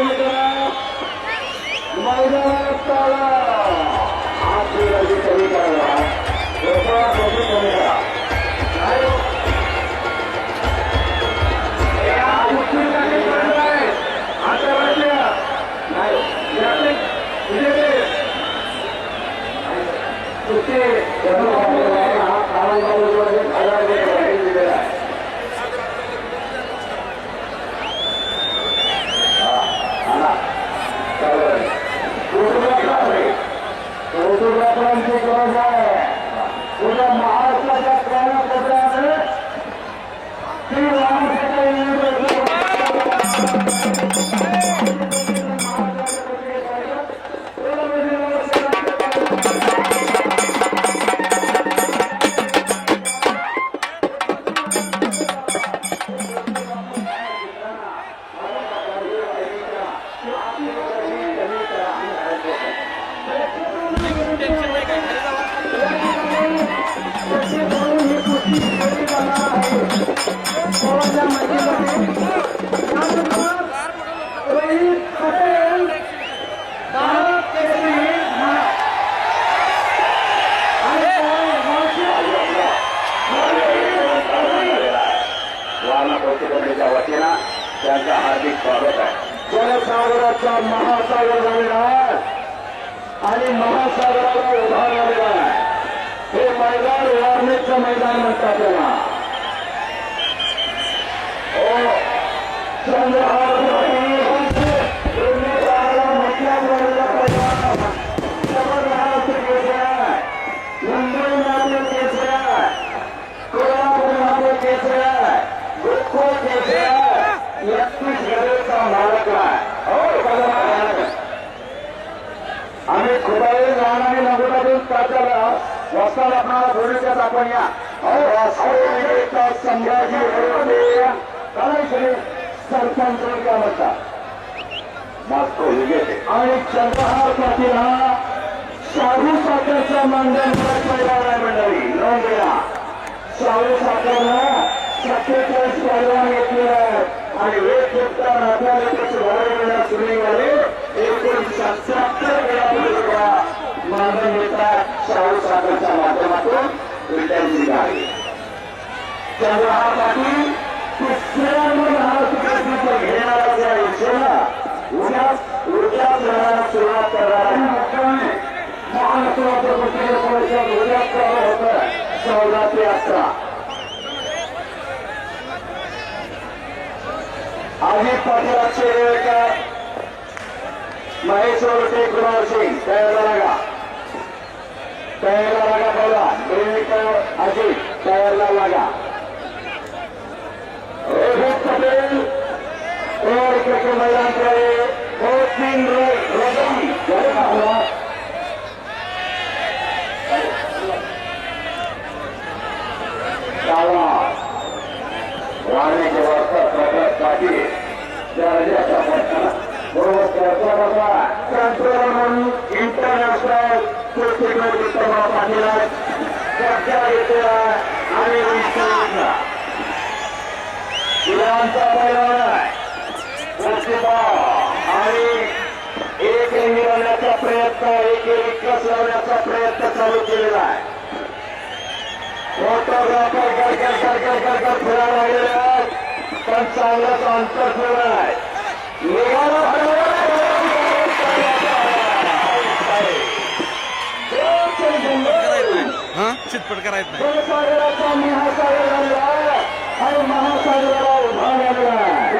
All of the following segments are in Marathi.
कमी करा मैदानात चाला आपली गर्दी कमी करा लोकांना गर्दी कमी करा नाही हो. या कुस्ती যায় रोहित पटेल भारत केसरी वतीनं त्यांचं हार्दिक स्वागत आहे महासागर झालेला आहे आणि महासागराला आहे हे मैदान वारणेचं मैदान म्हणतात त्याला आम्ही खुदाई लहानाने नगोटातून तात्याला वस्ताला आपणाला बोलण्यात आपण या. अहो संभाजी सरपंच गावाचा म्हणतात मागतो आणि चंद्रहार पाटील हा शाहू साखरचा मानधन पहिला आहे मंडळी. नोंद घ्या. शाहू साखरला सत्तेचाळीस पैलवान घेतलेला आहे. आणि एक गुप्ता नाट्यालयाची वाढवण्यास सुरू झाले एकूण सत्याहत्तर वेळा मानधन घेतात शाहू साखरच्या माध्यमातून. विद्यार्थी गाडी. चंद्रहार पाटील अचानक शुरुआत कर होता है सौरात यात्रा आगे पथे अच्छे रहेगा महेश और सिंह तैयारा लगा लगा बोला ब्रेक अजीत तैयारा लगा रोहित पटेल और क्रिकेट मैदान पर तीन रन ইন্টারন্যাশনাল প্রতিযোগিতা পাঠিয়ে পর্যায়িত আমি বিধানসভায় আমি এক आहे मिळवण्याचा प्रयत्न एक विकास लावण्याचा प्रयत्न चालू केलेला आहे. फोटोग्राफर गडगड गडगड गडगड फिरायला लागलेले आहेत. पण चांगलंच अंतर फिरलं आहे. निघाला हा? चितपट करायचं नाही. आहे. महासागराला उभा झालेला आहे.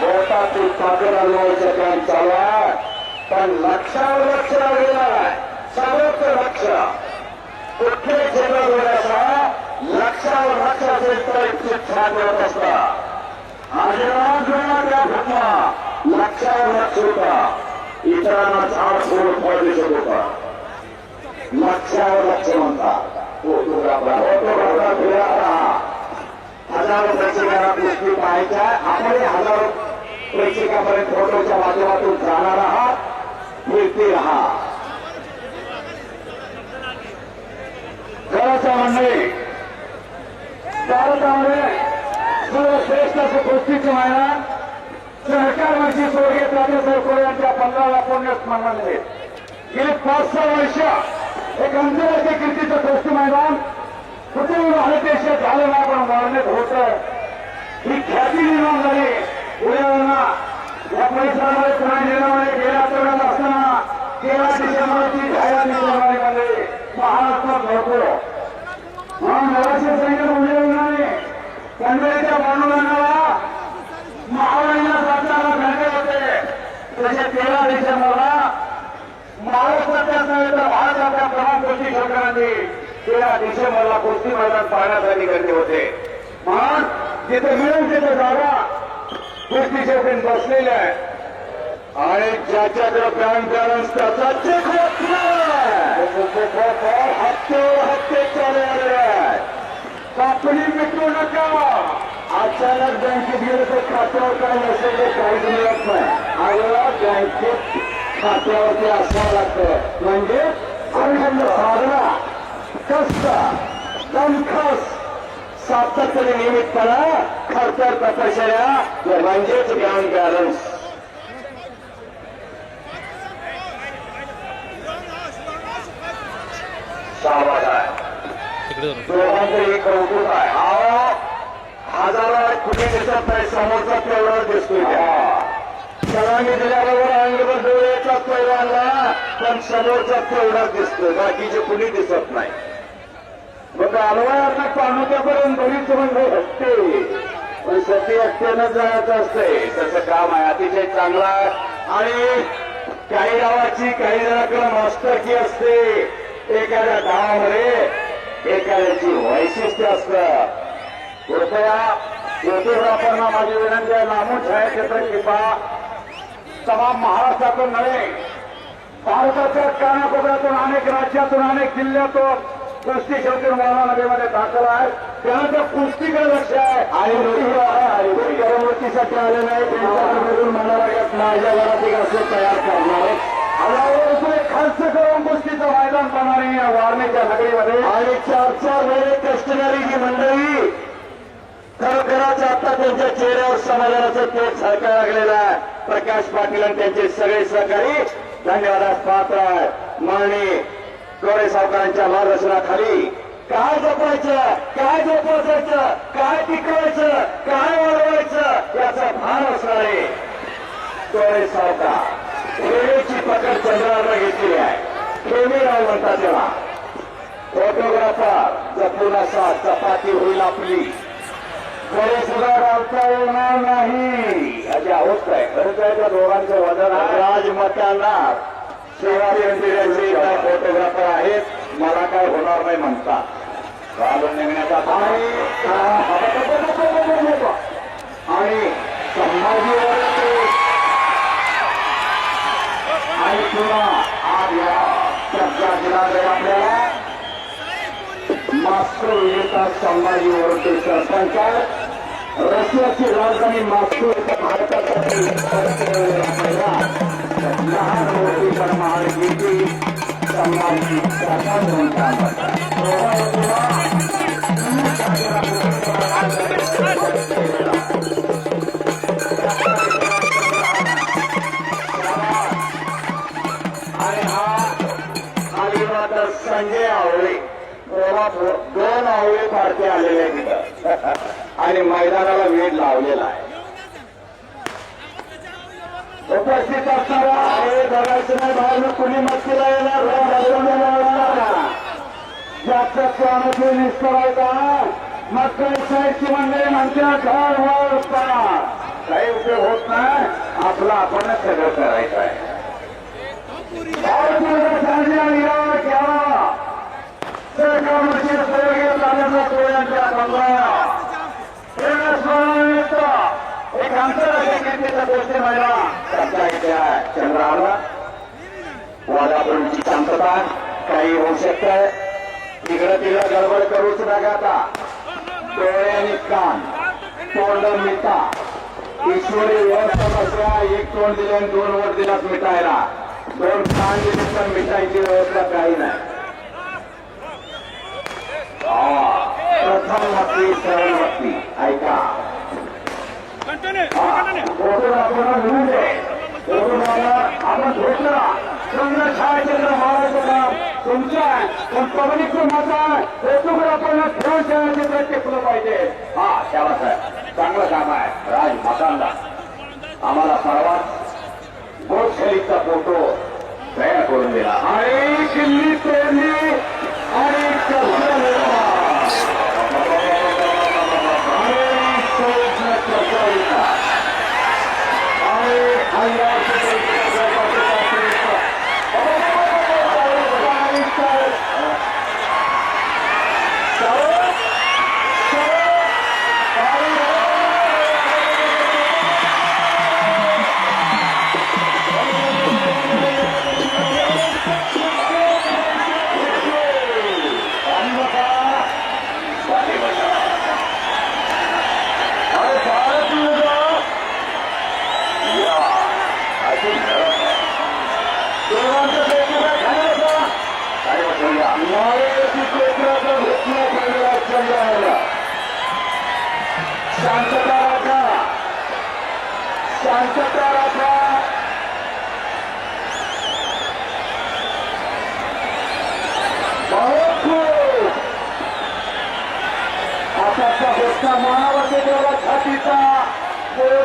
पत्र बोटातील ताकद अनुभवायचं काम चालू आहे पण लक्षावर लक्ष लागलेलं आहे सर्वत्र लक्ष। कुठल्याही क्षेत्रात असा लक्षावर लक्ष असेल तर इच्छित छान मिळत असतात आणि राजवेळा त्या घटना लक्षावर लक्ष होता इतरांना झाड सोडून फळ दिसत होता लक्षावर लक्ष म्हणतात फोटोग्राफर फोटोग्राफर फिरत राहा हजारो प्रेक्षकांना गोष्टी पाहायच्या आपण हजारो प्रेक्षकापर्यंत फोटोच्या माध्यमातून जाणार आहात फिरते राहा. खरंच मंडळी भारतामध्ये सर्वश्रेष्ठ असं कुस्तीचं मैदान सरकारवरची स्वर्गीय तात्यासाहेब कोळे यांच्या पंधराव्या पुण्यस्मरणाने गेली पाच सहा वर्ष एक आंतरराष्ट्रीय कीर्तीचं कुस्ती मैदान कुठेही भारत देशात झालं नाही पण वाढण्यात होतं भारताच्या प्रमुख गोष्टी सरकारांनी तेरा डिसेंबरला कुस्ती मैदान पाहण्यासाठी गर्दी होते. म्हणून जिथे मिळून तिथे जागा. कुस्ती शेवटी बसलेल्या आहे. आणि ज्याच्याकडे बँक बॅलन्स त्याचा चेक हत्तेवर हत्ते हप्ते हप्ते आलेले आहेत कापणी मिटू नका. अचानक बँकेत गेलं तर खात्यावर काय नसेल तर काहीच मिळत नाही. आम्हाला बँकेत खात्यावरती असावं लागतं. म्हणजे अखंड साधना कष्ट दमखस सातत्याने नियमितपणा खर्तर तपश्चर्या म्हणजेच बँक बॅलन्स सावध आहे. दोघांचं एक कौतुक आहे. अहो, हजारो कुठे दिसत नाही समोरचा तेवढा दिसतोय. दिल्याबरोबर अंगभर डोळ्याचा पैलवानला समोरचा तेवढा दिसतोय. बाकीचे कुणी दिसत नाही. मग अलवायांना पाणवत्यापर्यंत घरी तुम्ही हसते पण सती एकट्यानं जायचं असतंय. त्याचं काम आहे. अतिशय चांगला आणि काही गावाची काही जणांकडे मास्तरकी असते. एखाद्या गावामध्ये एखाद्याची वैशिष्ट्य असतं. कृपया फोटोग्राफरना माझी विनंती आहे. लांबून छायाचित्र किंवा तमाम महाराष्ट्रातून नव्हे भारताच्या कानाकोपऱ्यातून अनेक राज्यातून अनेक जिल्ह्यातून कुस्ती शेवटी मला नदीमध्ये दाखल आहे. त्यानंतर कुस्तीकडे लक्ष आहे. आणि करमणुकीसाठी आले नाही त्यांच्याकडून मला माझ्या घरात एक असं तयार करणार आहे खर्च करून कुस्तीचं मैदान बनवणे या वारणेच्या नगरीमध्ये आणि चार चार वेळे कष्टकरी जी मंडळी. खरोखरच आता त्यांच्या चेहऱ्यावर समाधानाचं तेज सारखं लागलेलं आहे. प्रकाश पाटील आणि त्यांचे सगळे सहकारी धन्यवादास पात्र आहे माननीय गोरे सावकारांच्या मार्गदर्शनाखाली काय जपायचं काय जोपासायचं काय टिकवायचं काय वाढवायचं याचा भान असणारे गोरे सावकार खेळीची पकड चंद्रावर घेतली आहे. खेमीराव म्हणतात त्याला फोटोग्राफर जपून असा चपाती होईल आपली. घरी सुद्धा राबता येणार नाही. अशी अवस्था आहे. खरंच आहे त्या दोघांचं वजन राजमतांना फोटोग्राफर आहेत. मला काय होणार नाही म्हणतात घालून निघण्याचा आणि आणि संभाजी आणि पुन्हा आज या चर्चा दिला आपल्याला मॉस्को विजेता सरपंच रशियाची राजधानी मॉस्को इथं भारतासाठी लहान मोठी पण महान कीर्ती संभाजी आणि हा खाली संजय आवळे. दोन आवळे पार्टी आलेले आहेत. आणि मैदानाला वेळ लावलेला आहे. उपस्थित असणारा हे बघायचं नाही बाहेर कुणी मस्तीला येणार जास्त स्वामी निष्ठवायचा मग काही साईडची मंडळी म्हणत्या घर होता काही उपयोग होत नाही. आपला आपणच सगळं करायचं आहे. भारतीय चांगल्या सहयोगी तालुका टोळ्यांच्या बंगला. प्रेरणास्मरणानिमित्त एक आंतरराष्ट्रीय क्रिकेटच्या गोष्टी महिला चर्चा इथे आहे चंद्राला शांतता काही होऊ शकतंय तिकडं तिला गडबड करूच नका आता डोळे आणि कान तोंड मिटा ईश्वरी वर समस्या एक तोंड दिले आणि दोन वर दिलाच मिटायला दोन कान दिले तर मिटायची व्यवस्था काही नाही. हा, प्रथम भक्ती सरळ भक्ती ऐका फोटोग्राफरला मिळून दे फोटोग्राफर आपण भेटला चंद्रछायाचंद्र महाराजांना तुमच्या पण पब्लिक माझा फोटोग्राफरला ठेवून ठेवण्याचे प्रयत्न केलं पाहिजे हा त्याला साहेब चांगलं काम आहे राज मसाला आम्हाला परवाच गोडशैलीचा फोटो तयार करून दिला आणि किल्ली पेरली आणि कसलं निर्माण. आणि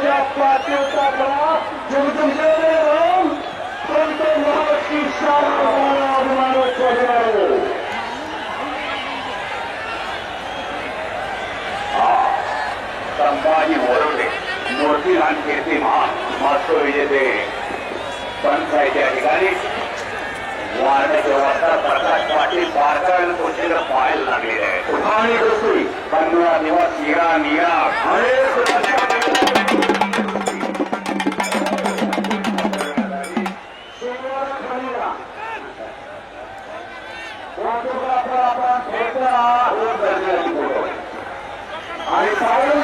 पोजा पाठीवता करा. तुमचे राम. तुमचे महाराष्ट्री संभाजी वरवडे कीर्तिमान मास्टर विजेते. पंचायती अधिकारी. वारण्याचे वार्ता प्रकाश पाटील बारकाव्यानं कोचेला पाहायला लागलेले आहे उठाणी दुसरी कन्नडा दिवस निरा पाहिलं दिसतं